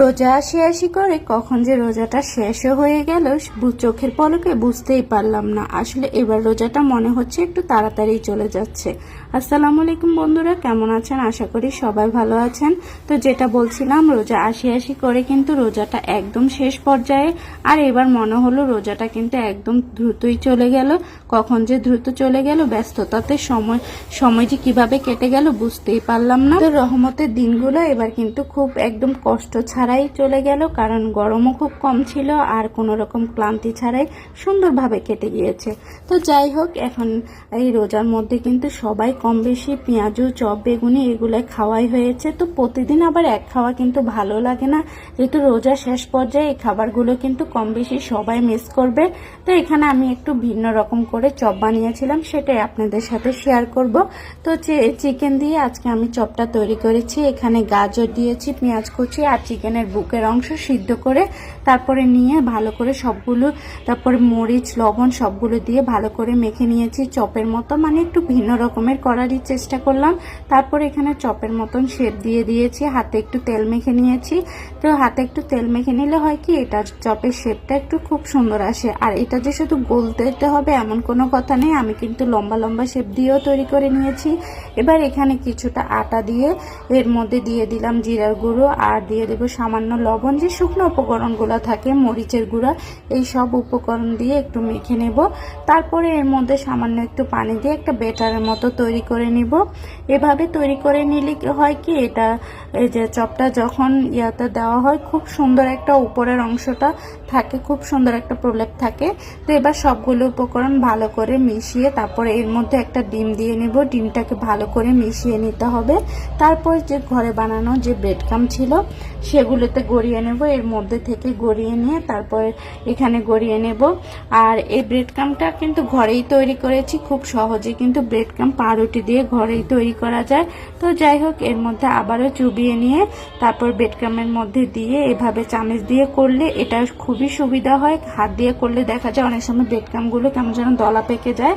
রোজা আসি করে কখন যে রোজাটা শেষও হয়ে গেল চোখের পলকে বুঝতেই পারলাম না। আসলে এবার রোজাটা মনে হচ্ছে একটু তাড়াতাড়ি চলে যাচ্ছে। আসসালামু আলাইকুম বন্ধুরা, কেমন আছেন? আশা করি সবাই ভালো আছেন। তো যেটা বলছিলাম, রোজা আসি আসি করে কিন্তু রোজাটা একদম শেষ পর্যায়ে, আর এবার মনে হলো রোজাটা কিন্তু একদম দ্রুতই চলে গেল। কখন যে দ্রুত চলে গেল, ব্যস্ততাতে সময় সময় যে কীভাবে কেটে গেল বুঝতেই পারলাম না। তো রহমতের দিনগুলো এবার কিন্তু খুব একদম কষ্ট ছাড়াই চলে গেল, কারণ গরমও খুব কম ছিল আর কোনো রকম ক্লান্তি ছাড়াই সুন্দরভাবে কেটে গিয়েছে। তো যাই হোক, এখন এই রোজার মধ্যে কিন্তু সবাই কম বেশি পেঁয়াজু, চপ, বেগুনি এগুলো খাওয়াই হয়েছে। তো প্রতিদিন আবার এক খাওয়া কিন্তু ভালো লাগে না। যেহেতু রোজা শেষ পর্যায়ে, এই খাবারগুলো কিন্তু কম বেশি সবাই মিস করবে। তো এখানে আমি একটু ভিন্ন রকম করে চপ বানিয়েছিলাম, সেটাই আপনাদের সাথে শেয়ার করব। তো চিকেন দিয়ে আজকে আমি চপটা তৈরি করেছি। এখানে গাজর দিয়েছি, পেঁয়াজ কুচি আর চিকেনের বুকের অংশ সিদ্ধ করে তারপরে নিয়ে ভালো করে সবগুলো, তারপরে মরিচ, লবণ সবগুলো দিয়ে ভালো করে মেখে নিয়েছি চপের মতো মানে একটু ভিন্ন রকমের করারই চেষ্টা করলাম। তারপর এখানে চপের মতন শেপ দিয়ে দিয়েছি, হাতে একটু তেল মেখে নিয়েছি। তো হাতে একটু তেল মেখে নিলে হয় কি, এটা চপের শেপটা একটু খুব সুন্দর আসে। আর এটা যে শুধু গোল হবে এমন কোনো কথা নেই, আমি কিন্তু লম্বা লম্বা শেপ দিয়েও তৈরি করে নিয়েছি। এবার এখানে কিছুটা আটা দিয়ে এর মধ্যে দিয়ে দিলাম জিরার গুঁড়ো, আর দিয়ে দেবো সামান্য লবণ যে শুকনো উপকরণগুলো থাকে, মরিচের গুঁড়া, এই সব উপকরণ দিয়ে একটু মেখে নেব। তারপরে এর মধ্যে সামান্য একটু পানি দিয়ে একটা বেটারের মতো তৈরি করে নিব। এভাবে তৈরি করে নিলে হয় কি, এটা, এই যে চপটা যখন ইয়াতে দেওয়া হয়, খুব সুন্দর একটা উপরের অংশটা থাকে, খুব সুন্দর একটা প্রলেপ থাকে। তো এবার সবগুলো উপকরণ ভালো করে মিশিয়ে তারপরে এর মধ্যে একটা ডিম দিয়ে নেব। ডিমটাকে ভালো করে মিশিয়ে নিতে হবে। তারপর যে ঘরে বানানো যে ব্রেড কাম ছিল সেগুলোতে গড়িয়ে নেব, এর মধ্যে থেকে গড়িয়ে নিয়ে তারপরে এখানে গড়িয়ে নেব। আর এই ব্রেড কামটা কিন্তু ঘরেই তৈরি করেছি, খুব সহজে কিন্তু ব্রেড কাম পাউরুটি দিয়ে ঘরেই তৈরি করা যায়। তো যাই হোক, এর মধ্যে আবারও চুবিয়ে নিয়ে তারপর ব্রেড কামের মধ্যে দিয়ে এভাবে চামচ দিয়ে করলে এটা খুবই সুবিধা হয়। হাত দিয়ে করলে দেখা যায় অনেক সময় ব্রেড কামগুলো কেমন যেন দলা পেকে যায়।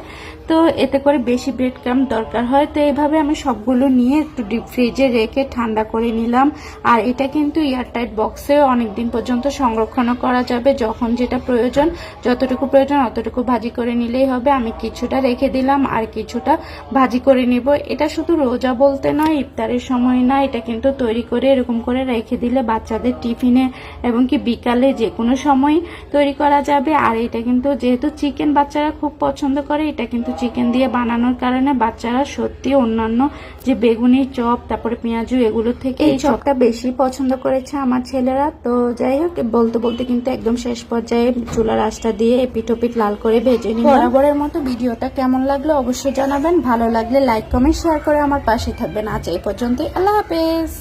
তো এতে করে বেশি ব্রেড কাম দরকার হয়। তো এভাবে আমি সবগুলো নিয়ে একটু ফ্রিজে রেখে ঠান্ডা করে নিলাম। আর এটা কিন্তু এয়ারটাইট বক্সেও অনেক দিন পর্যন্ত সংরক্ষণও করা যাবে। যখন যেটা প্রয়োজন, যতটুকু প্রয়োজন, অতটুকু ভাজি করে নিলেই হবে। আমি কিছুটা রেখে দিলাম, আর কিছুটা ভাজি করে নিব। এটা শুধু রোজা বলতে নয়, ইফতারের সময় না, এটা কিন্তু তৈরি করে এরকম করে রেখে দিলে বাচ্চাদের টিফিনে এবং কি বিকালে যে কোনো সময় তৈরি করা যাবে। আর এটা কিন্তু যেহেতু চিকেন বাচ্চারা খুব পছন্দ করে, এটা কিন্তু চিকেন দিয়ে বানানোর কারণে বাচ্চারা সত্যি অন্যান্য যে বেগুনি, চপ, তারপরে পেঁয়াজু, এগুলো থেকে এই চপটা বেশি পছন্দ করেছে আমার ছেলেরা। তো যাই হোক বলতে বলতে কিন্তু একদম শেষ পর্যায়ে চুলার রাস্তা দিয়ে এপিট ওপিট লাল করে ভেজে নিই বরাবরের মতো ভিডিওটা কেমন লাগল অবশ্যই জানাবেন। ভালো লাগলে লাইক, কমেন্ট শেয়ার করে আমার পাশে থাকবেন। আজ এই পর্যন্তই। আল্লাহ হাফেজ।